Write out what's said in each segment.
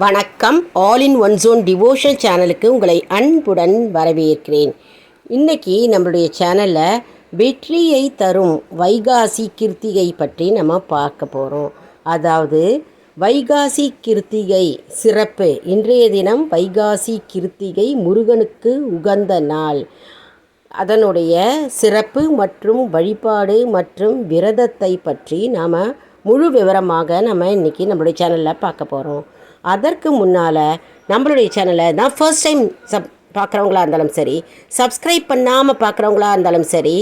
வணக்கம். All in one zone devotion சேனலுக்கு உங்களை அன்புடன் வரவேற்கிறேன். இன்னைக்கு நம்மளுடைய சேனலில் வெற்றியை தரும் வைகாசி கிருத்திகை பற்றி நம்ம பார்க்க போகிறோம் அதாவது வைகாசி கிருத்திகை சிறப்பு. இன்றைய தினம் வைகாசி கிருத்திகை முருகனுக்கு உகந்த நாள். அதனுடைய சிறப்பு மற்றும் வழிபாடு மற்றும் விரதத்தை பற்றி நாம் முழு விவரமாக நம்ம இன்றைக்கி நம்மளுடைய சேனலில் பார்க்க போகிறோம் அதற்கு முன்னால் நம்மளுடைய சேனலை தான் ஃபர்ஸ்ட் டைம் சப் பார்க்குறவங்களா இருந்தாலும் சரி சப்ஸ்கிரைப் பண்ணாமல் பார்க்குறவங்களா இருந்தாலும் சரி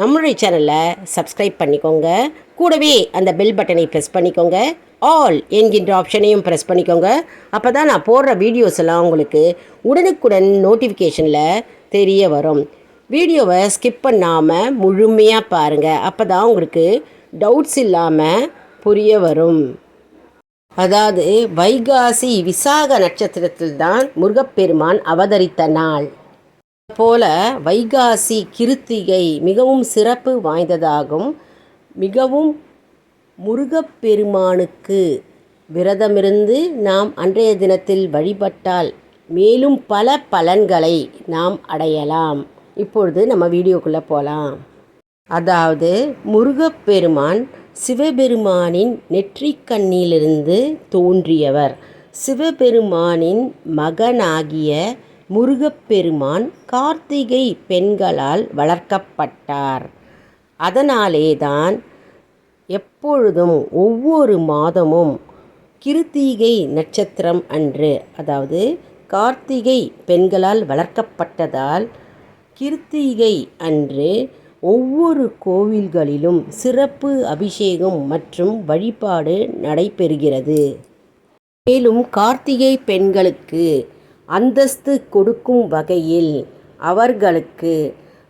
நம்மளுடைய சேனலை சப்ஸ்கிரைப் பண்ணிக்கோங்க. கூடவே அந்த பெல் பட்டனை ப்ரெஸ் பண்ணிக்கோங்க. ஆல் என்கின்ற ஆப்ஷனையும் ப்ரெஸ் பண்ணிக்கோங்க. அப்போ தான் நான் போடுற வீடியோஸ் எல்லாம் உங்களுக்கு உடனுக்குடன் நோட்டிஃபிகேஷனில் தெரிய வரும். வீடியோவை ஸ்கிப் பண்ணாமல் முழுமையாக பாருங்கள் அப்போ தான் உங்களுக்கு டவுட்ஸ் இல்லாமல் புரிய வரும். அதாவது வைகாசி விசாக நட்சத்திரத்தில் தான் முருகப்பெருமான் அவதரித்த நாள். போல வைகாசி கிருத்திகை மிகவும் சிறப்பு வாய்ந்ததாகும். மிகவும் முருகப்பெருமானுக்கு விரதமிருந்து நாம் அன்றைய தினத்தில் வழிபட்டால் மேலும் பல பலன்களை நாம் அடையலாம். இப்பொழுது நம்ம வீடியோக்குள்ளே போகலாம் அதாவது முருகப்பெருமான் சிவபெருமானின் நெற்றிக்கண்ணிலிருந்து தோன்றியவர். சிவபெருமானின் மகனாகிய முருகப்பெருமான் கார்த்திகை பெண்களால் வளர்க்கப்பட்டார். அதனாலேதான் எப்பொழுதும் ஒவ்வொரு மாதமும் கிருத்திகை நட்சத்திரம் அன்று அதாவது கார்த்திகை பெண்களால் வளர்க்கப்பட்டதால் கிருத்திகை அன்று ஒவ்வொரு கோவில்களிலும் சிறப்பு அபிஷேகம் மற்றும் வழிபாடு நடைபெறுகிறது. மேலும் கார்த்திகை பெண்களுக்கு அந்தஸ்து கொடுக்கும் வகையில் அவர்களுக்கு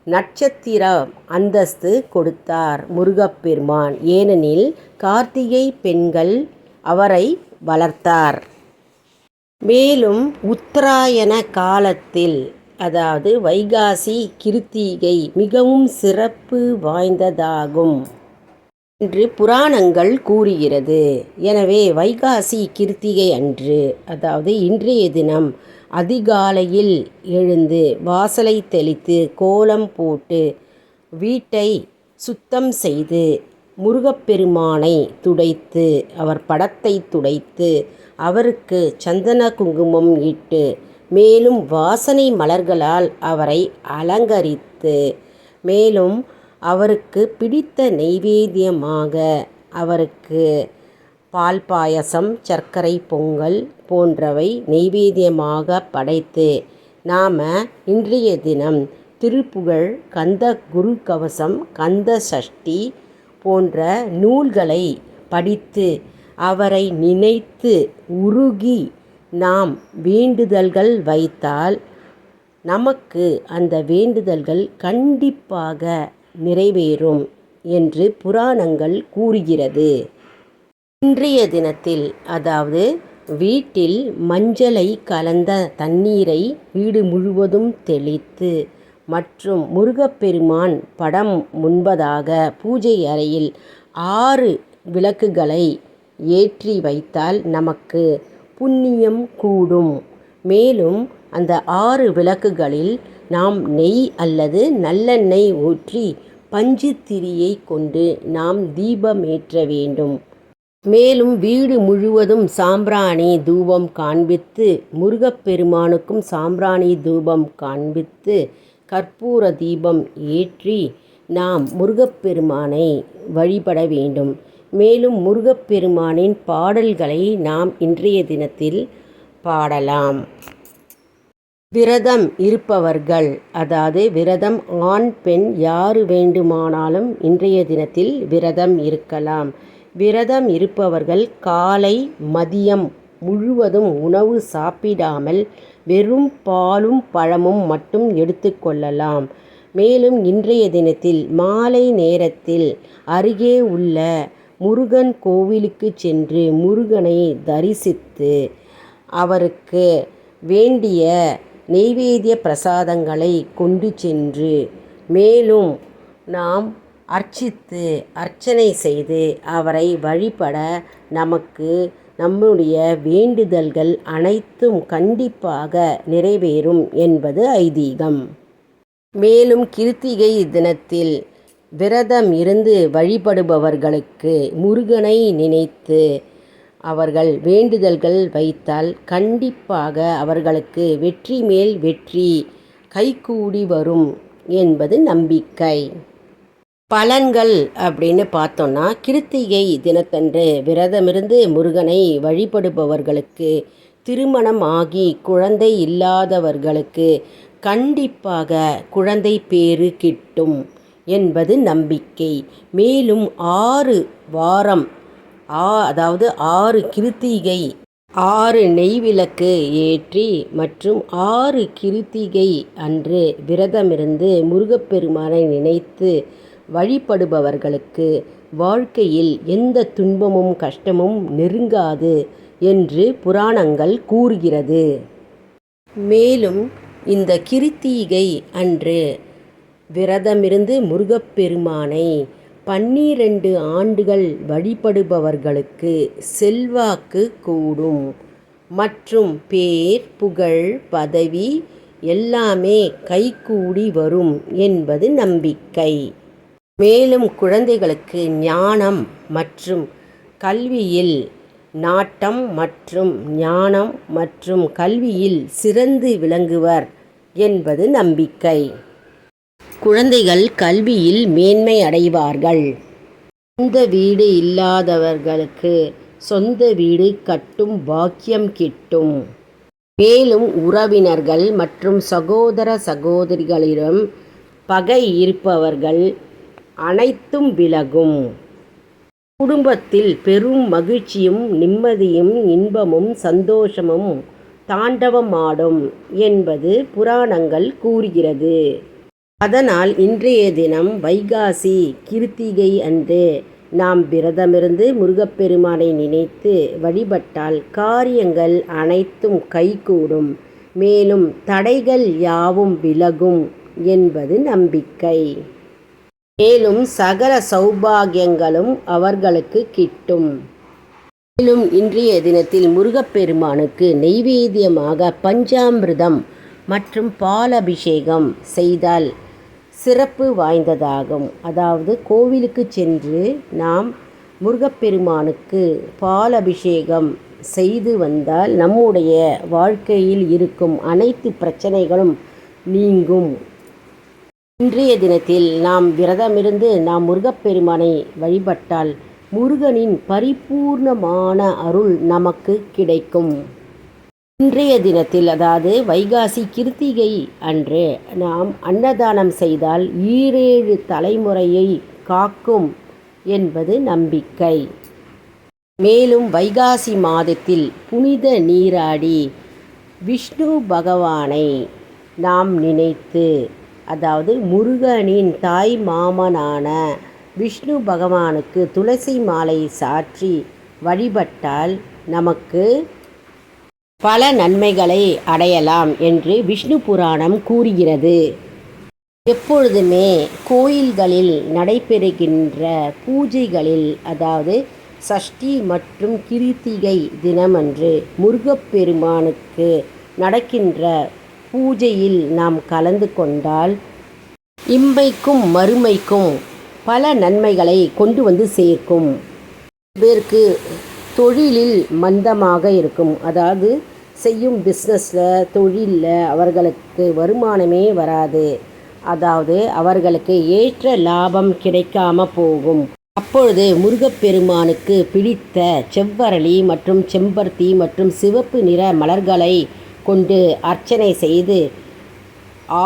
நட்சத்திர அந்தஸ்து கொடுத்தார் முருகப்பெருமான். ஏனெனில் கார்த்திகை பெண்கள் அவரை வளர்த்தார். மேலும் உத்தராயண காலத்தில் அதாவது வைகாசி கிருத்திகை மிகவும் சிறப்பு வாய்ந்ததாகும் என்று புராணங்கள் கூறுகிறது. எனவே வைகாசி கிருத்திகை அன்று அதாவது இன்றைய தினம் அதிகாலையில் எழுந்து வாசலை தெளித்து கோலம் போட்டு வீட்டை சுத்தம் செய்து முருகப்பெருமானை துடைத்து அவர் படத்தை துடைத்து அவருக்கு சந்தன குங்குமம் இட்டு மேலும் வாசனை மலர்களால் அவரை அலங்கரித்து மேலும் அவருக்கு பிடித்த நெய்வேத்தியமாக அவருக்கு பால் பாயசம் சர்க்கரை பொங்கல் போன்றவை நெய்வேத்தியமாக படைத்து நாம் இன்றைய தினம் திருப்புகழ் கந்த குரு கவசம் கந்த சஷ்டி போன்ற நூல்களை படித்து அவரை நினைத்து உருகி நாம் வேண்டுதல்கள் வைத்தால் நமக்கு அந்த வேண்டுதல்கள் கண்டிப்பாக நிறைவேறும் என்று புராணங்கள் கூறுகிறது. இன்றைய தினத்தில் அதாவது வீட்டில் மஞ்சளை கலந்த தண்ணீரை வீடு முழுவதும் தெளித்து மற்றும் முருகப்பெருமான் படம் முன்பதாக பூஜை அறையில் ஆறு விளக்குகளை ஏற்றி வைத்தால் நமக்கு புண்ணியம் கூடும். மேலும் அந்த ஆறு விளக்குகளில் நாம் நெய் அல்லது நல்லெண்ணெய் ஊற்றி பஞ்சுத்திரியை கொண்டு நாம் தீபமேற்ற வேண்டும். மேலும் வீடு முழுவதும் சாம்பிராணி தூபம் காண்பித்து முருகப்பெருமானுக்கும் சாம்பிராணி தூபம் காண்பித்து கற்பூர தீபம் ஏற்றி நாம் முருகப்பெருமானை வழிபட வேண்டும். மேலும் முருகப்பெருமானின் பாடல்களை நாம் இன்றைய தினத்தில் பாடலாம். விரதம் இருப்பவர்கள் அதாவது விரதம் ஆண் பெண் யார் வேண்டுமானாலும் இன்றைய தினத்தில் விரதம் இருக்கலாம். விரதம் இருப்பவர்கள் காலை மதியம் முழுவதும் உணவு சாப்பிடாமல் வெறும் பாலும் பழமும் மட்டும் எடுத்துக்கொள்ளலாம் மேலும் இன்றைய தினத்தில் மாலை நேரத்தில் அருகே உள்ள முருகன் கோவிலுக்கு சென்று முருகனை தரிசித்து அவருக்கு வேண்டிய நெய்வேத்திய பிரசாதங்களை கொண்டு சென்று மேலும் நாம் அர்ச்சித்து அர்ச்சனை செய்து அவரை வழிபட நமக்கு நம்முடைய வேண்டுதல்கள் அனைத்தும் கண்டிப்பாக நிறைவேறும் என்பது ஐதீகம். மேலும் கிருத்திகை தினத்தில் விரதம் இருந்து வழிபடுபவர்களுக்கு முருகனை நினைத்து அவர்கள் வேண்டுதல்கள் வைத்தால் கண்டிப்பாக அவர்களுக்கு வெற்றி மேல் வெற்றி கைகூடி வரும் என்பது நம்பிக்கை. பலன்கள் அப்படின்னு பார்த்தோன்னா கிருத்திகை தினத்தன்று விரதமிருந்து முருகனை வழிபடுபவர்களுக்கு திருமணம் ஆகி குழந்தை இல்லாதவர்களுக்கு கண்டிப்பாக குழந்தை பேறு கிட்டும். என்பது நம்பிக்கை. மேலும் ஆறு வாரம் ஆ அதாவது ஆறு கிருத்திகை ஆறு நெய்விளக்கு ஏற்றி மற்றும் ஆறு கிருத்திகை அன்று விரதமிருந்து முருகப்பெருமானை நினைத்து வழிபடுபவர்களுக்கு வாழ்க்கையில் எந்த துன்பமும் கஷ்டமும் நெருங்காது என்று புராணங்கள் கூறுகிறது. மேலும் இந்த கிருத்திகை அன்று விரதமிருந்து முருகப்பெருமானை பன்னிரண்டு ஆண்டுகள் வழிபடுபவர்களுக்கு செல்வாக்கு கூடும். மற்றும் பேர் புகழ் பதவி எல்லாமே கைகூடி வரும் என்பது நம்பிக்கை. மேலும் குழந்தைகளுக்கு ஞானம் மற்றும் கல்வியில் நாட்டம் மற்றும் ஞானம் மற்றும் கல்வியில் சிறந்து விளங்குவர் என்பது நம்பிக்கை. குழந்தைகள் கல்வியில் மேன்மை அடைவார்கள். சொந்த வீடு இல்லாதவர்களுக்கு சொந்த வீடு கட்டும் பாக்கியம் கிட்டும். மேலும் உறவினர்கள் மற்றும் சகோதர சகோதரிகளிடம் பகை இருப்பவர்கள் அனைத்தும் விலகும். குடும்பத்தில் பெரும் மகிழ்ச்சியும் நிம்மதியும் இன்பமும் சந்தோஷமும் தாண்டவமாடும் என்பது புராணங்கள் கூறுகிறது. அதனால் இன்றைய தினம் வைகாசி கிருத்திகை அன்று நாம் விரதமிருந்து முருகப்பெருமானை நினைத்து வழிபட்டால் காரியங்கள் அனைத்தும் கைகூடும். மேலும் தடைகள் யாவும் விலகும் என்பது நம்பிக்கை. மேலும் சகல சௌபாகியங்களும் அவர்களுக்கு கிட்டும். மேலும் இன்றைய தினத்தில் முருகப்பெருமானுக்கு நெய்வேத்தியமாக பஞ்சாமிர்தம் மற்றும் பாலபிஷேகம் செய்தால் சிறப்பு வாய்ந்ததாகும். அதாவது கோவிலுக்கு சென்று நாம் முருகப்பெருமானுக்கு பால் அபிஷேகம் செய்து வந்தால் நம்முடைய வாழ்க்கையில் இருக்கும் அனைத்து பிரச்சனைகளும் நீங்கும். இன்றைய தினத்தில் நாம் விரதமிருந்து நாம் முருகப்பெருமானை வழிபட்டால் முருகனின் பரிபூர்ணமான அருள் நமக்கு கிடைக்கும். இன்றைய தினத்தில் அதாவது வைகாசி கிருத்திகை அன்று நாம் அன்னதானம் செய்தால் ஈரேழு தலைமுறையை காக்கும் என்பது நம்பிக்கை. மேலும் வைகாசி மாதத்தில் புனித நீராடி விஷ்ணு பகவானை நாம் நினைத்து அதாவது முருகனின் தாய் மாமனான விஷ்ணு பகவானுக்கு துளசி மாலை சாற்றி வழிபட்டால் நமக்கு பல நன்மைகளை அடையலாம் என்று விஷ்ணு புராணம் கூறுகிறது. எப்பொழுதுமே கோயில்களில் நடைபெறுகின்ற பூஜைகளில் அதாவது சஷ்டி மற்றும் கிருத்திகை தினமன்று முருகப்பெருமானுக்கு நடக்கின்ற பூஜையில் நாம் கலந்து கொண்டால் இம்மைக்கும் மறுமைக்கும் பல நன்மைகளை கொண்டு வந்து சேர்க்கும். பேருக்கு தொழிலில் மந்தமாக இருக்கும். அதாவது செய்யும் பிஸ்னஸில் தொழிலில் அவர்களுக்கு வருமானமே வராது. அதாவது அவர்களுக்கு ஏற்ற லாபம் கிடைக்காம போகும். அப்பொழுது முருகப்பெருமானுக்கு பிடித்த செவ்வரளி மற்றும் செம்பருத்தி மற்றும் சிவப்பு நிற மலர்களை கொண்டு அர்ச்சனை செய்து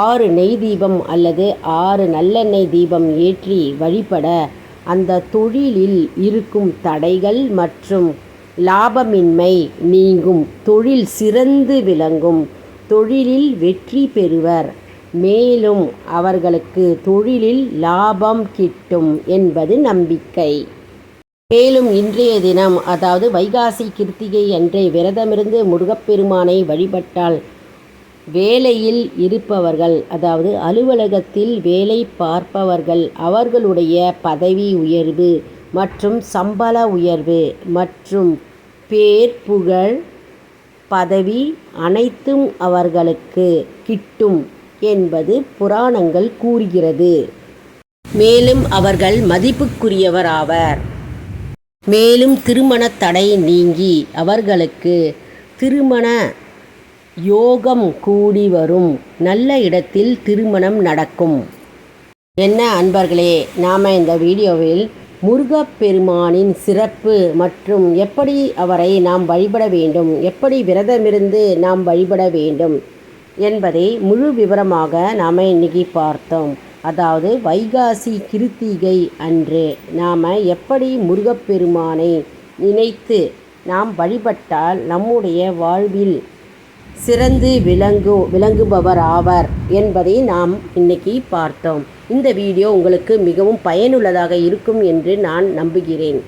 ஆறு நெய் தீபம் அல்லது ஆறு நல்லெண்ணெய் தீபம் ஏற்றி வழிபட அந்த தொழிலில் இருக்கும் தடைகள் மற்றும் லாபமின்மை நீங்கும். தொழில் சிறந்து விளங்கும். தொழிலில் வெற்றி பெறுவர். மேலும் அவர்களுக்கு தொழிலில் லாபம் கிட்டும் என்பது நம்பிக்கை. மேலும் இன்றைய தினம் அதாவது வைகாசி கிருத்திகை அன்றே விரதமிருந்து முருகப்பெருமானை வழிபட்டால் வேலையில் இருப்பவர்கள் அதாவது அலுவலகத்தில் வேலை பார்ப்பவர்கள் அவர்களுடைய பதவி உயர்வு மற்றும் சம்பள உயர்வு மற்றும் பேர் புகழ் பதவி அனைத்தும் அவர்களுக்கு கிட்டும் என்பது புராணங்கள் கூறுகிறது. மேலும் அவர்கள் மதிப்புக்குரியவராவர் மேலும் திருமண தடை நீங்கி அவர்களுக்கு திருமண யோகம் கூடி வரும் நல்ல இடத்தில் திருமணம் நடக்கும். என்ன அன்பர்களே நாம் இந்த வீடியோவில் முருகப்பெருமானின் சிறப்பு மற்றும் எப்படி அவரை நாம் வழிபட வேண்டும் எப்படி விரதமிருந்து நாம் வழிபட வேண்டும் என்பதை முழு விவரமாக நாம் இன்னைக்கு பார்த்தோம். அதாவது வைகாசி கிருத்திகை அன்று நாம் எப்படி முருகப்பெருமானை நினைத்து நாம் வழிபட்டால் நம்முடைய வாழ்வில் சிறந்து விளங்கு விளங்குபவர் ஆவர் என்பதை நாம் இன்னைக்கு பார்த்தோம். இந்த வீடியோ உங்களுக்கு மிகவும் பயனுள்ளதாக இருக்கும் என்று நான் நம்புகிறேன்.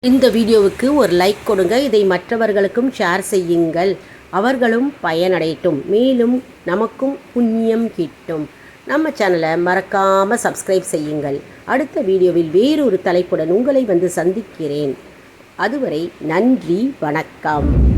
இந்த வீடியோவுக்கு ஒரு லைக் கொடுங்க. இதை மற்றவர்களுக்கும் ஷேர் செய்யுங்கள். அவர்களும் பயனடையட்டும். மேலும் நமக்கும் புண்ணியம் கிட்டும். நம்ம சேனலை மறக்காமல் சப்ஸ்கிரைப் செய்யுங்கள். அடுத்த வீடியோவில் வேறொரு தலைப்புடன் உங்களை வந்து சந்திக்கிறேன். அதுவரை நன்றி வணக்கம்.